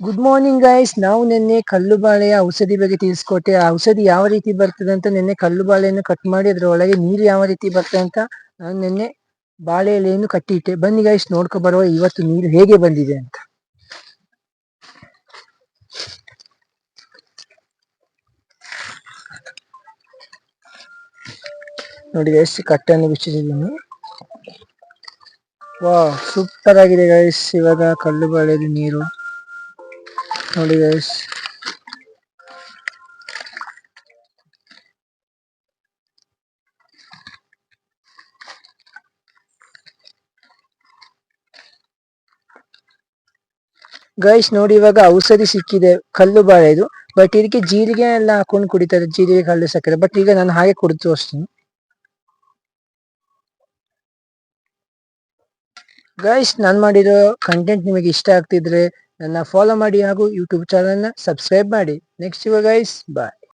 Good morning guys ನಾವು ನಿನ್ನೆ ಕಲ್ಲು ಬಾಳೆಯ ಔಷಧಿ ಬಗ್ಗೆ ತಿಳಿಸ್ಕೊಟ್ಟೆ. ಆ ಔಷಧಿ ಯಾವ ರೀತಿ ಬರ್ತದೆ ಅಂತ ನಿನ್ನೆ ಕಲ್ಲು ಬಾಳೆಯನ್ನು ಕಟ್ ಮಾಡಿ ಅದ್ರ ಒಳಗೆ ನೀರು ಯಾವ ರೀತಿ ಬರ್ತದೆ ಅಂತ ನಾನು ನಿನ್ನೆ ಬಾಳೆ ಎಲೆಯನ್ನು ಕಟ್ಟಿಟ್ಟೆ. ಬನ್ನಿ ಗೈಸ್ ನೋಡ್ಕೊ ಬರುವ ಇವತ್ತು ನೀರು ಹೇಗೆ ಬಂದಿದೆ ಅಂತ. ನೋಡಿ ಗೈಸ್ ಕಟ್ಟನ್ನು ಬಿಚ್ಚಿದ್ದೀನಿ ವಾ ಸೂಪರ್ ಆಗಿದೆ ಗೈಸ್ ಇವಾಗ ಕಲ್ಲು ಬಾಳೆದು ನೀರು. ನೋಡಿ ಗೈಸ್ ಗೈಸ್ ನೋಡಿ ಇವಾಗ ಔಷಧಿ ಸಿಕ್ಕಿದೆ, ಕಲ್ಲು ಬಾಳೆದು ಬಟ್ ಇದಕ್ಕೆ ಜೀರಿಗೆ ಎಲ್ಲ ಹಾಕೊಂಡು ಕುಡಿತಾರೆ, ಜೀರಿಗೆ, ಕಲ್ಲು, ಸಕ್ಕರೆ. ಬಟ್ ಈಗ ನಾನು ಹಾಗೆ ಕುಡಿತು ತೋರಿಸ್ತೀನಿ ಗೈಸ್ ನಾನು ಮಾಡಿರೋ ಕಂಟೆಂಟ್ ನಿಮಗೆ ಇಷ್ಟ ಆಗ್ತಿದ್ರೆ ನನ್ನ ಫಾಲೋ ಮಾಡಿ ಹಾಗೂ ಯೂಟ್ಯೂಬ್ ಚಾನಲ್ನ ಸಬ್ಸ್ಕ್ರೈಬ್ ಮಾಡಿ. ನೆಕ್ಸ್ಟ್ ಇವಾಗ ಗೈಸ್ ಬಾಯ್